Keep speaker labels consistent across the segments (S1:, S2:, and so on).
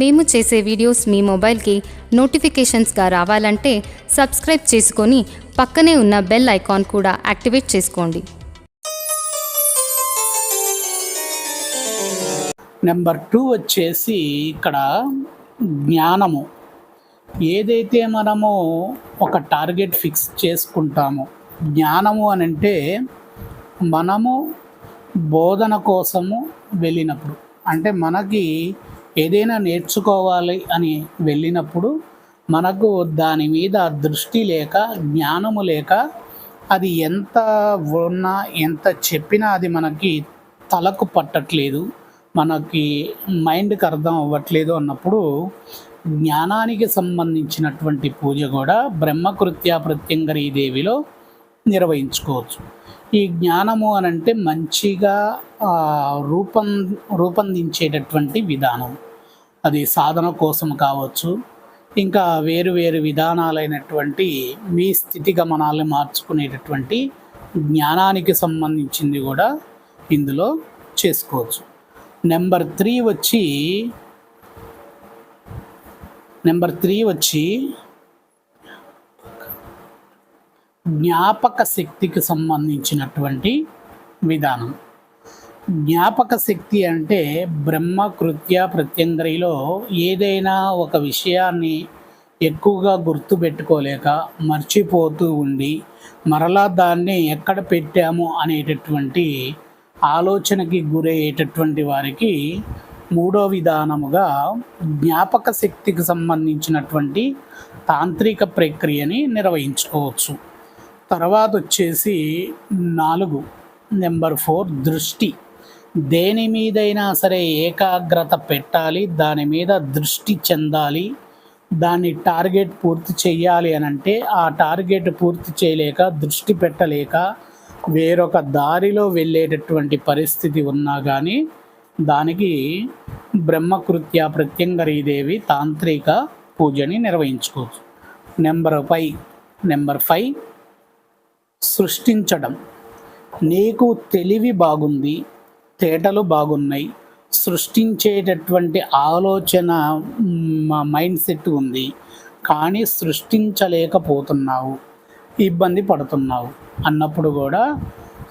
S1: మేము చేసే వీడియోస్ మీ మొబైల్కి నోటిఫికేషన్స్గా రావాలంటే సబ్స్క్రైబ్ చేసుకొని పక్కనే ఉన్న బెల్ ఐకాన్ కూడా యాక్టివేట్ చేసుకోండి.
S2: నెంబర్ టూ వచ్చేసి ఇక్కడ జ్ఞానము. ఏదైతే మనము ఒక టార్గెట్ ఫిక్స్ చేసుకుంటామో జ్ఞానము అని అంటే మనము బోధన కోసము వెళ్ళినప్పుడు అంటే మనకి ఏదైనా నేర్చుకోవాలి అని వెళ్ళినప్పుడు మనకు దాని మీద దృష్టి లేక జ్ఞానము లేక అది ఎంత ఉన్నా ఎంత చెప్పినా అది మనకి తలకు పట్టట్లేదు. మనకి మైండ్కి అర్థం అవ్వట్లేదు అన్నప్పుడు జ్ఞానానికి సంబంధించినటువంటి పూజ కూడా బ్రహ్మకృత్య ప్రత్యంగరీ దేవిలో నిర్వహించుకోవచ్చు. ఈ జ్ఞానము అని అంటే మంచిగా రూపం రూపొందించేటటువంటి విధానం. అది సాధన కోసం కావచ్చు ఇంకా వేరు వేరు విధానాలైనటువంటి మీ స్థితి గమనాలను మార్చుకునేటటువంటి జ్ఞానానికి సంబంధించింది కూడా ఇందులో చేసుకోవచ్చు. నెంబర్ త్రీ వచ్చి నెంబర్ త్రీ వచ్చి జ్ఞాపక శక్తికి సంబంధించినటువంటి విధానం. జ్ఞాపక శక్తి అంటే బ్రహ్మ కృత్య ప్రత్యంగరిలో ఏదైనా ఒక విషయాన్ని ఎక్కువగా గుర్తుపెట్టుకోలేక మర్చిపోతూ ఉండి మరలా దాన్ని ఎక్కడ పెట్టాము అనేటటువంటి ఆలోచనకి గురయ్యేటటువంటి వారికి మూడో విధానముగా జ్ఞాపక శక్తికి సంబంధించినటువంటి తాంత్రిక ప్రక్రియని నిర్వహించుకోవచ్చు. తర్వాత వచ్చేసి నాలుగు. నెంబర్ ఫోర్ దృష్టి. దేని మీదైనా సరే ఏకాగ్రత పెట్టాలి దాని మీద దృష్టి చెందాలి దాన్ని టార్గెట్ పూర్తి చేయాలి అని అంటే ఆ టార్గెట్ పూర్తి చేయలేక దృష్టి పెట్టలేక వేరొక దారిలో వెళ్ళేటటువంటి పరిస్థితి ఉన్నా కానీ దానికి బ్రహ్మకృత్య ప్రత్యంగరీదేవి తాంత్రిక పూజని నిర్వహించుకోవచ్చు. నెంబర్ ఫైవ్ నెంబర్ ఫైవ్ సృష్టించడం. నీకు తెలివి బాగుంది తేటలు బాగున్నాయి సృష్టించేటటువంటి ఆలోచన మైండ్ సెట్ ఉంది కానీ సృష్టించలేకపోతున్నావు ఇబ్బంది పడుతున్నావు అన్నప్పుడు కూడా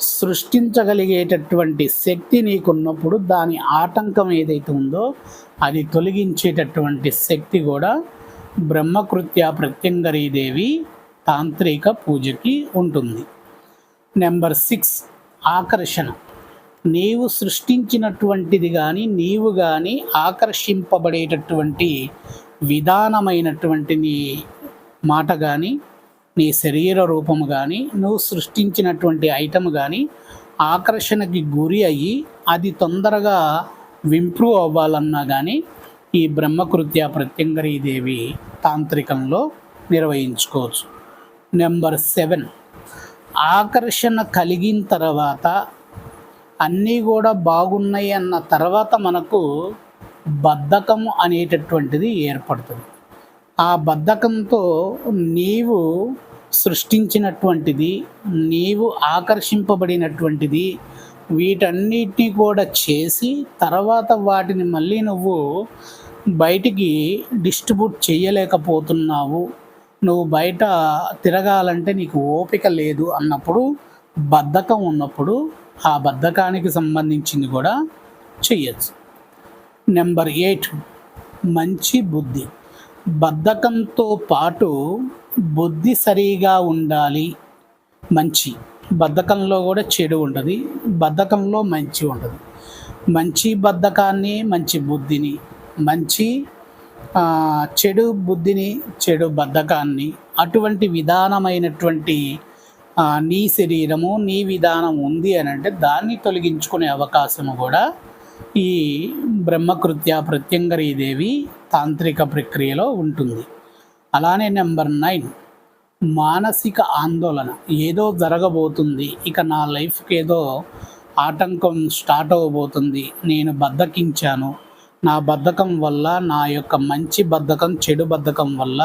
S2: సృష్టించగలిగేటటువంటి శక్తి నీకున్నప్పుడు దాని ఆటంకం ఏదైతే ఉందో అది తొలగించేటటువంటి శక్తి కూడా బ్రహ్మకృత్య ప్రత్యంగరీదేవి తాంత్రిక పూజకి ఉంటుంది. నెంబర్ సిక్స్ ఆకర్షణ. నీవు సృష్టించినటువంటిది కానీ నీవు కానీ ఆకర్షింపబడేటటువంటి విధానమైనటువంటి నీ మాట కానీ నీ శరీర రూపము కానీ నువ్వు సృష్టించినటువంటి ఐటమ్ కానీ ఆకర్షణకి గురి అయ్యి అది తొందరగా ఇంప్రూవ్ అవ్వాలన్నా కానీ ఈ బ్రహ్మకృత్య ప్రత్యంగరీదేవి తాంత్రికంలో నిర్వహించుకోవచ్చు. Number seven. ఆకర్షణ కలిగిన తర్వాత అన్నీ కూడా బాగున్నాయి అన్న తర్వాత మనకు బద్ధకం అనేటటువంటిది ఏర్పడుతుంది. ఆ బద్ధకంతో నీవు సృష్టించినటువంటిది నీవు ఆకర్షింపబడినటువంటిది వీటన్నిటిని కూడా చేసి తర్వాత వాటిని మళ్ళీ నువ్వు బయటికి డిస్ట్రిబ్యూట్ చేయలేకపోతున్నావు. నువ్వు బయట తిరగాలంటే నీకు ఓపిక లేదు అన్నప్పుడు బద్ధకం ఉన్నప్పుడు ఆ బద్ధకానికి సంబంధించింది కూడా చెయ్యొచ్చు. నెంబర్ ఎయిట్ మంచి బుద్ధి. బద్ధకంతో పాటు బుద్ధి సరిగా ఉండాలి. మంచి. బద్ధకంలో కూడా చెడు ఉంటుంది. బద్ధకంలో మంచి ఉంటుంది. మంచి బద్ధకాన్ని మంచి బుద్ధిని మంచి చెడు బుద్ధిని చెడు బద్ధకాన్ని అటువంటి విధానమైనటువంటి నీ శరీరము నీ విధానం ఉంది అని అంటే దాన్ని తొలగించుకునే అవకాశము కూడా ఈ బ్రహ్మకృత్య ప్రత్యంగరీదేవి తాంత్రిక ప్రక్రియలో ఉంటుంది. అలానే నెంబర్ నైన్ మానసిక ఆందోళన ఏదో జరగబోతుంది. ఇక నా లైఫ్కి ఏదో ఆటంకం స్టార్ట్ అవ్వబోతుంది. నేను బద్ధకించాను నా బద్ధకం వల్ల నా యొక్క మంచి బద్ధకం చెడు బద్ధకం వల్ల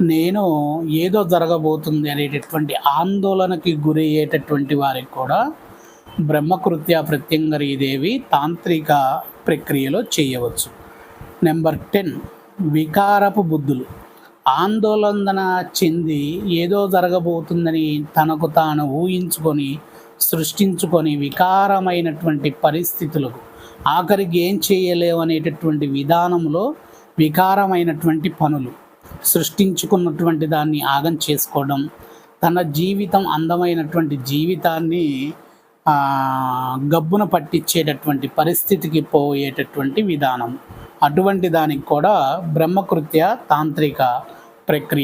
S2: నేను ఏదో జరగబోతుంది అనేటటువంటి ఆందోళనకి గురయ్యేటటువంటి వారికి కూడా బ్రహ్మకృత్య ప్రత్యంగరీదేవి తాంత్రిక ప్రక్రియలో చేయవచ్చు. నెంబర్ టెన్ వికారపు బుద్ధులు. ఆందోళన చెంది ఏదో జరగబోతుందని తనకు తాను ఊహించుకొని సృష్టించుకొని వికారమైనటువంటి పరిస్థితులకు ఆఖరికి ఏం చేయలేవు అనేటటువంటి విధానంలో వికారమైనటువంటి పనులు సృష్టించుకున్నటువంటి దాన్ని ఆగం చేసుకోవడం తన జీవితం అందమైనటువంటి జీవితాన్ని గబ్బున పట్టించేటటువంటి పరిస్థితికి పోయేటటువంటి విధానం. అటువంటి దానికి కూడా బ్రహ్మకృత్య తాంత్రిక ప్రక్రియ